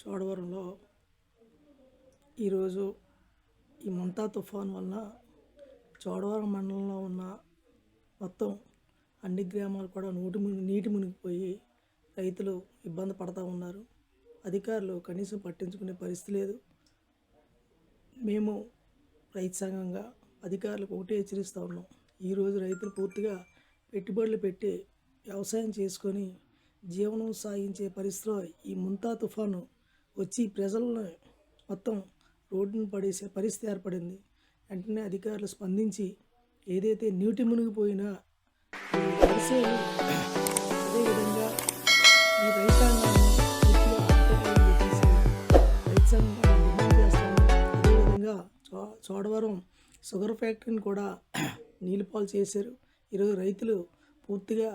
చోడవరంలో ఈరోజు ఈ ముంతా తుఫాన్ వలన చోడవరం మండలంలో ఉన్న మొత్తం అన్ని గ్రామాలు కూడా నూటి మునిగి నీటి మునిగిపోయి రైతులు ఇబ్బంది పడతా ఉన్నారు. అధికారులు కనీసం పట్టించుకునే పరిస్థితి లేదు. మేము రైతు సంఘంగా అధికారులకు ఒకటే హెచ్చరిస్తూ ఉన్నాం. ఈరోజు రైతులు పూర్తిగా పెట్టుబడులు పెట్టి వ్యవసాయం చేసుకొని జీవనం సాగించే పరిస్థితిలో ఈ ముంతా తుఫాను వచ్చి ప్రజలను మొత్తం రోడ్డును పడేసే పరిస్థితి ఏర్పడింది. వెంటనే అధికారులు స్పందించి ఏదైతే నీటి మునిగిపోయినా అదేవిధంగా ఈ రైతాంగాన్ని రైతు చేస్తాము. అదేవిధంగా చో చోడవరం షుగర్ ఫ్యాక్టరీని కూడా నీలిపాలు చేశారు. ఈరోజు రైతులు పూర్తిగా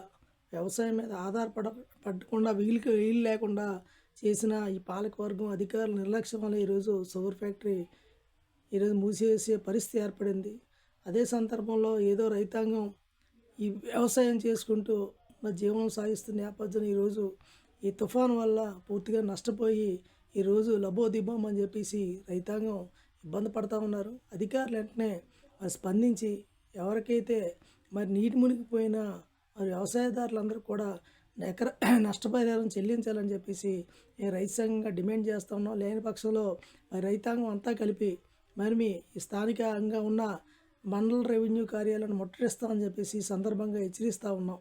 వ్యవసాయం మీద ఆధారపడ పడకుండా వీలుకి వీలు లేకుండా చేసిన ఈ పాలకవర్గం అధికారుల నిర్లక్ష్యం వల్ల ఈరోజు షుగర్ ఫ్యాక్టరీ ఈరోజు మూసేసే పరిస్థితి ఏర్పడింది. అదే సందర్భంలో ఏదో రైతాంగం ఈ వ్యవసాయం చేసుకుంటూ మా జీవనం సాగిస్తున్న నేపథ్యం ఈరోజు ఈ తుఫాను వల్ల పూర్తిగా నష్టపోయి ఈరోజు లబోదిబ్బం అని చెప్పేసి రైతాంగం ఇబ్బంది పడతా ఉన్నారు. అధికారులు వెంటనే మరి స్పందించి ఎవరికైతే మరి నీటి మునిగిపోయిన మరి వ్యవసాయదారులందరూ కూడా ఎకర నష్టపరిహారం చెల్లించాలని చెప్పేసి రైతాంగంగా రైతు సంఘంగా డిమాండ్ చేస్తా ఉన్నాం లేని పక్షంలో మరి రైతాంగం అంతా కలిపి మరి మీ స్థానికంగా ఉన్న మండల రెవెన్యూ కార్యాలను ముట్టడిస్తామని చెప్పేసి ఈ సందర్భంగా హెచ్చరిస్తూ ఉన్నాం.